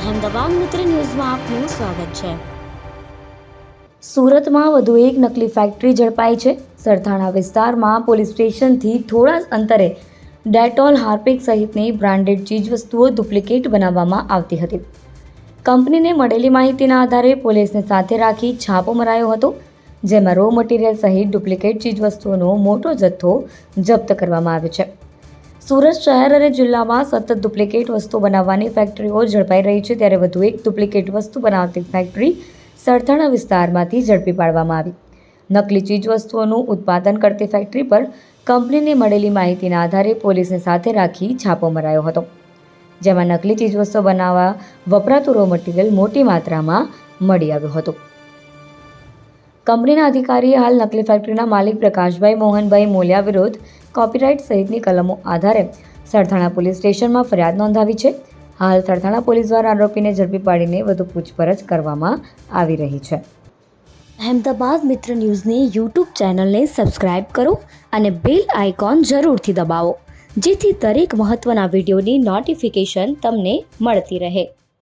અહેમદાબાદ મિત્ર ન્યૂઝમાં આપનું સ્વાગત છે. સુરતમાં વધુ એક નકલી ફેક્ટરી ઝડપાઈ છે. સરથાણા વિસ્તારમાં પોલીસ સ્ટેશનથી થોડા જ અંતરે ડેટોલ હાર્પિક સહિતની બ્રાન્ડેડ ચીજવસ્તુઓ ડુપ્લિકેટ બનાવવામાં આવતી હતી. કંપનીને મળેલી માહિતીના આધારે પોલીસને સાથે રાખી છાપો મરાયો હતો, જેમાં રો મટીરિયલ સહિત ડુપ્લિકેટ ચીજવસ્તુઓનો મોટો જથ્થો જપ્ત કરવામાં આવ્યો છે. સુરત શહેર અને જિલ્લામાં સતત ડુપ્લિકેટ વસ્તુ બનાવવાની ફેક્ટરીઓ ઝડપાઈ રહી છે, ત્યારે વધુ એક ડુપ્લિકેટ વસ્તુ બનાવતી ફેક્ટરી સરથાણા વિસ્તારમાંથી ઝડપી પાડવામાં આવી. નકલી ચીજવસ્તુઓનું ઉત્પાદન કરતી ફેક્ટરી પર કંપનીને મળેલી માહિતીના આધારે પોલીસને સાથે રાખી છાપો મરાયો હતો. જેમાં નકલી ચીજવસ્તુઓ બનાવવા વપરાતું રો મટીરિયલ મોટી માત્રામાં મળી આવ્યો હતો. કંપનીના અધિકારીએ હાલ નકલી ફેક્ટરીના માલિક પ્રકાશભાઈ મોહનભાઈ મોલિયા વિરુદ્ધ કોપીરાઇટ સહિતની કલમો આધારે સરથાણા પોલીસ સ્ટેશનમાં ફરિયાદ નોંધાવી છે. હાલ સરથાણા પોલીસ દ્વારા આરોપીને ઝડપી પાડીને વધુ પૂછપરછ કરવામાં આવી રહી છે. અહેમદાબાદ મિત્ર ન્યૂઝની યુટ્યુબ ચેનલને સબસ્ક્રાઇબ કરો અને બેલ આઇકોન જરૂરથી દબાવો, જેથી દરેક મહત્ત્વના વિડીયોની નોટિફિકેશન તમને મળતી રહે.